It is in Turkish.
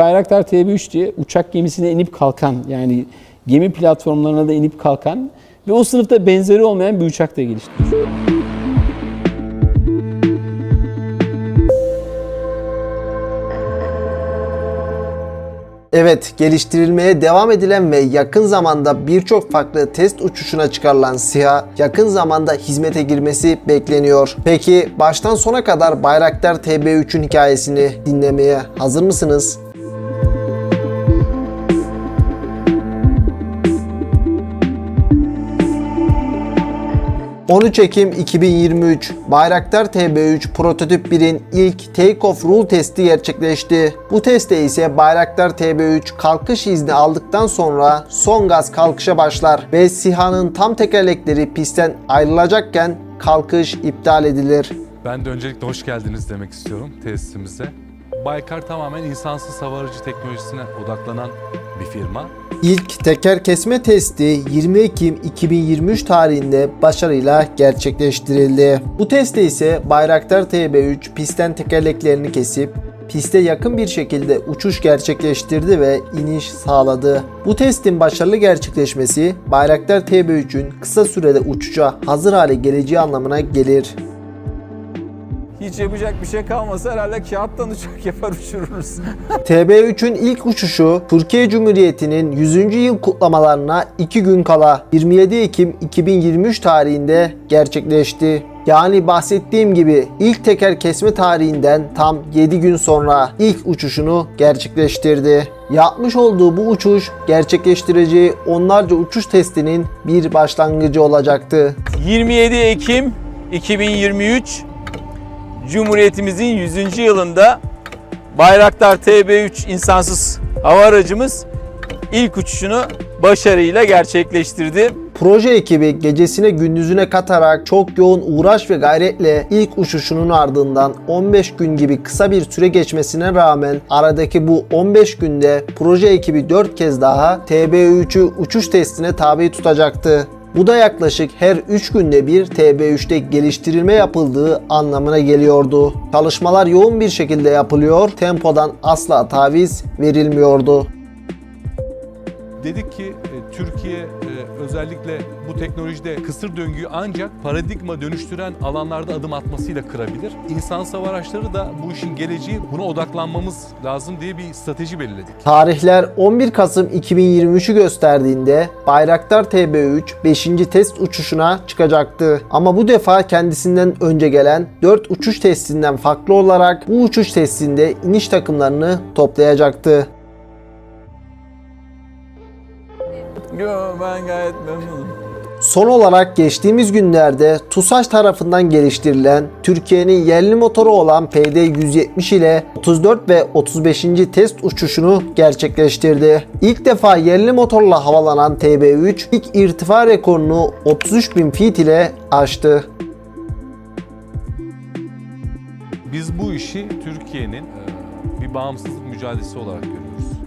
Bayraktar TB3 diye uçak gemisine inip kalkan yani gemi platformlarına da inip kalkan ve o sınıfta benzeri olmayan bir uçak da geliştirmiş. Evet, geliştirilmeye devam edilen ve yakın zamanda birçok farklı test uçuşuna çıkarılan SİHA yakın zamanda hizmete girmesi bekleniyor. Peki baştan sona kadar Bayraktar TB3'ün hikayesini dinlemeye hazır mısınız? 13 Ekim 2023 Bayraktar TB3 prototip 1'in ilk take-off rule testi gerçekleşti. Bu testte ise Bayraktar TB3 kalkış izni aldıktan sonra son gaz kalkışa başlar ve SİHA'nın tam tekerlekleri pistten ayrılacakken kalkış iptal edilir. Ben de öncelikle hoş geldiniz demek istiyorum tesisimize. Baykar tamamen insansız hava teknolojisine odaklanan bir firma. İlk teker kesme testi 20 Ekim 2023 tarihinde başarıyla gerçekleştirildi. Bu testte ise Bayraktar TB3 pistten tekerleklerini kesip piste yakın bir şekilde uçuş gerçekleştirdi ve iniş sağladı. Bu testin başarılı gerçekleşmesi Bayraktar TB3'ün kısa sürede uçuşa hazır hale geleceği anlamına gelir. Hiç yapacak bir şey kalmasa herhalde kağıttan uçak yapar uçururuz. TB3'ün ilk uçuşu Türkiye Cumhuriyeti'nin 100. yıl kutlamalarına 2 gün kala 27 Ekim 2023 tarihinde gerçekleşti. Yani bahsettiğim gibi ilk teker kesme tarihinden tam 7 gün sonra ilk uçuşunu gerçekleştirdi. Yapmış olduğu bu uçuş gerçekleştireceği onlarca uçuş testinin bir başlangıcı olacaktı. 27 Ekim 2023 Cumhuriyetimizin 100. yılında Bayraktar TB3 insansız hava aracımız ilk uçuşunu başarıyla gerçekleştirdi. Proje ekibi gecesine gündüzüne katarak çok yoğun uğraş ve gayretle ilk uçuşunun ardından 15 gün gibi kısa bir süre geçmesine rağmen aradaki bu 15 günde proje ekibi 4 kez daha TB3'ü uçuş testine tabi tutacaktı. Bu da yaklaşık her 3 günde bir TB3'te geliştirilme yapıldığı anlamına geliyordu. Çalışmalar yoğun bir şekilde yapılıyor, tempodan asla taviz verilmiyordu. Dedik ki e, Türkiye e, özellikle bu teknolojide kısır döngüyü ancak paradigma dönüştüren alanlarda adım atmasıyla kırabilir. Hava araçları da bu işin geleceği buna odaklanmamız lazım diye bir strateji belirledik. Tarihler 11 Kasım 2023'ü gösterdiğinde Bayraktar TB3 5. test uçuşuna çıkacaktı. Ama bu defa kendisinden önce gelen 4 uçuş testinden farklı olarak bu uçuş testinde iniş takımlarını toplayacaktı. Yo, ben gayet memnunum. Son olarak geçtiğimiz günlerde TUSAŞ tarafından geliştirilen Türkiye'nin yerli motoru olan PD-170 ile 34 ve 35. test uçuşunu gerçekleştirdi. İlk defa yerli motorla havalanan TB3 ilk irtifa rekorunu 33.000 feet ile aştı. Biz bu işi Türkiye'nin e, bir bağımsızlık mücadelesi olarak görüyoruz.